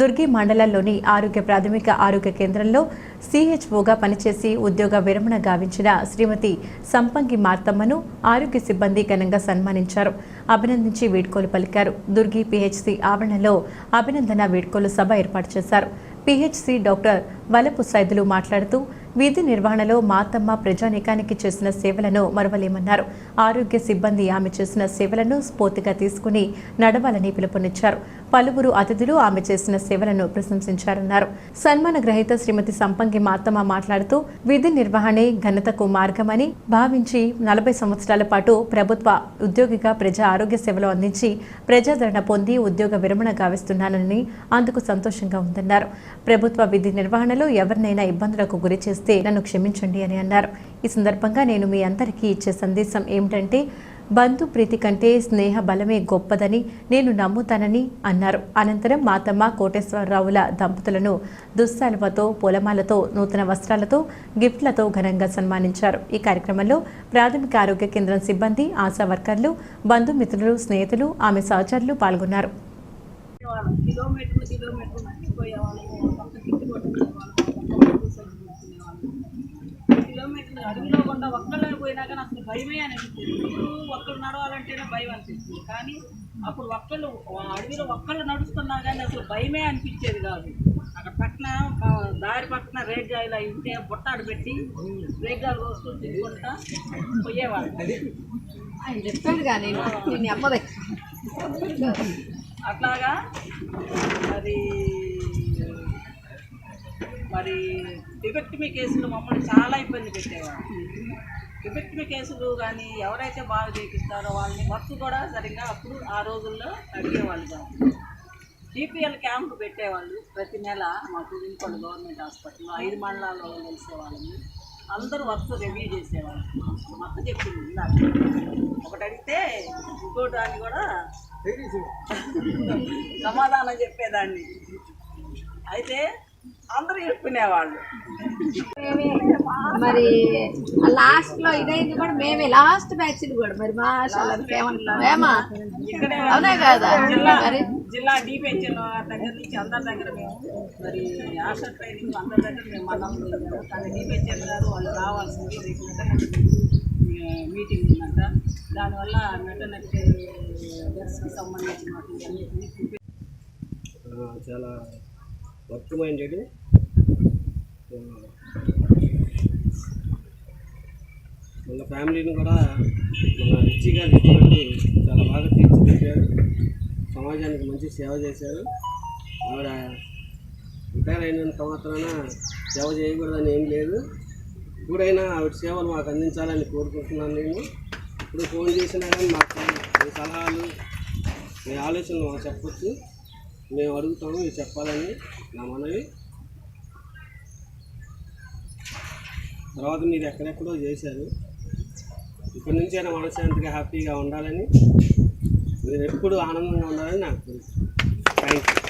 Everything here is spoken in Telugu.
దుర్గి మండలంలోని ఆరోగ్య ప్రాథమిక ఆరోగ్య కేంద్రంలో సిహెచ్ఓగా పనిచేసి ఉద్యోగ విరమణ గావించిన శ్రీమతి సంపంగి మార్తమ్మను ఆరోగ్య సిబ్బంది ఘనంగా సన్మానించారు. అభినందించి వీడ్కోలు పలికారు. దుర్గి పిహెచ్సి ఆవరణలో అభినందన వీడ్కోలు సభ ఏర్పాటు చేశారు. పిహెచ్సి డాక్టర్ వలపు సైదులు మాట్లాడుతూ విధి నిర్వహణలో మాతమ్మ ప్రజానీకానికి చేసిన సేవలను మరవలేమన్నారు. ఆరోగ్య సిబ్బంది ఆమె చేసిన సేవలను స్ఫూర్తిగా తీసుకుని నడవాలని పిలుపునిచ్చారు. పలువురు అతిథులు ఆమె చేసిన సేవలను ప్రశంసించారన్నారు. సన్మాన గ్రహీత శ్రీమతి సంపంగి మాతమ్మ మాట్లాడుతూ విధి నిర్వహణే ఘనతకు మార్గమని భావించి నలభై సంవత్సరాల పాటు ప్రభుత్వ ఉద్యోగిగా ప్రజా ఆరోగ్య సేవలు అందించి ప్రజాదరణ పొంది ఉద్యోగ విరమణ గావిస్తున్నానని అందుకు సంతోషంగా ఉందన్నారు. ప్రభుత్వ విధి నిర్వహణలో ఎవరినైనా ఇబ్బందులకు గురి చేస్తే నన్ను క్షమించండి అని అన్నారు. ఈ సందర్భంగా నేను మీ అందరికీ ఇచ్చే సందేశం ఏమిటంటే బంధు ప్రీతి కంటే స్నేహ బలమే గొప్పదని నేను నమ్ముతానని అన్నారు. అనంతరం మాతమ్మ కోటేశ్వరరావుల దంపతులను దుస్సాలువతో పొలమాలతో నూతన వస్త్రాలతో గిఫ్ట్లతో ఘనంగా సన్మానించారు. ఈ కార్యక్రమంలో ప్రాథమిక ఆరోగ్య కేంద్రం సిబ్బంది ఆశా వర్కర్లు బంధుమిత్రులు స్నేహితులు ఆమె సహచరులు పాల్గొన్నారు. వాళ్ళం కిలోమీటర్లు అడవిలో గుండా ఒక్కళ్ళని పోయినా కానీ అసలు భయమే అనిపించేది ఇప్పుడు ఒక్కళ్ళు నడవాలంటేనే భయం అనిపిస్తుంది. కానీ అప్పుడు ఒక్కళ్ళు అడవిలో ఒక్కళ్ళు నడుస్తున్నా కానీ అసలు భయమే అనిపించేది కాదు. అక్కడ పక్కన దారి పక్కన రేగాయలు ఉంటే బుట్టాడు పెట్టి రేగాయలు వస్తూ తినుకుంటా పోయేవాళ్ళు. ఆయన చెప్పాడు కానీ నేను అమ్మదే అట్లాగా మరి మరి డిబెక్టమీ కేసులు మమ్మల్ని చాలా ఇబ్బంది పెట్టేవారు డిబెక్టమీ కేసులు కానీ ఎవరైతే బాగా చేపిస్తారో వాళ్ళని వర్క్ కూడా సరిగ్గా అప్పుడు ఆ రోజుల్లో అడిగేవాళ్ళు కాదు. డిపిఎల్ క్యాంప్ పెట్టేవాళ్ళు ప్రతి నెల మాకు ఇంకోటి గవర్నమెంట్ హాస్పిటల్లో ఐదు మండలాల్లో కలిసేవాళ్ళని అందరూ వర్క్ రివ్యూ చేసేవాళ్ళు. మొత్తం చెప్పింది ఇందాక. ఒకటి అడిగితే ఇంకోటి అని కూడా సమాధానం చెప్పేదాన్ని. అయితే అందరూ చెప్పుకునేవాళ్ళు మరి లాస్ట్లో ఇదైంది కూడా మేమే లాస్ట్ బ్యాచ్ కూడా మరి మా ఇక్కడే అవునా కాదా? జిల్లా మరి? జిల్లా డిపిహెచ్ఎల్ దగ్గర నుంచి అందరి దగ్గర మేము. మరి ఆశా ట్రైనింగ్ అందరి దగ్గర మేము మనం కానీ డిపిహెచ్ఎల్ గారు వాళ్ళు రావాల్సింది మీటింగ్ ఉందంట. దానివల్ల మెటర్నటీ సంబంధించిన చాలా మొత్తం మైండెడ్ మన ఫ్యామిలీని కూడా మన రిచి గారు చెప్పినట్టు చాలా బాగా తీర్చిదిద్దారు. సమాజానికి మంచి సేవ చేశారు. ఆవిడ రిటైర్ అయినంత మాత్రాన సేవ చేయకూడదని ఏం లేదు. ఇప్పుడైనా ఆవిడ సేవలు మాకు అందించాలని కోరుకుంటున్నాను నేను. ఇప్పుడు ఫోన్ చేసినా కానీ మాకు మీ సలహాలు మీ ఆలోచనలు మాకు చెప్పచ్చు. మేము అడుగుతాము ఇది చెప్పాలని నా మనవి. తర్వాత మీరు ఎక్కడెక్కడో చేశారు. ఇక్కడి నుంచి అయినా మనశ్శాంతిగా హ్యాపీగా ఉండాలని మీరు ఎప్పుడు ఆనందంగా ఉండాలని నాకు తెలుసు. Thank you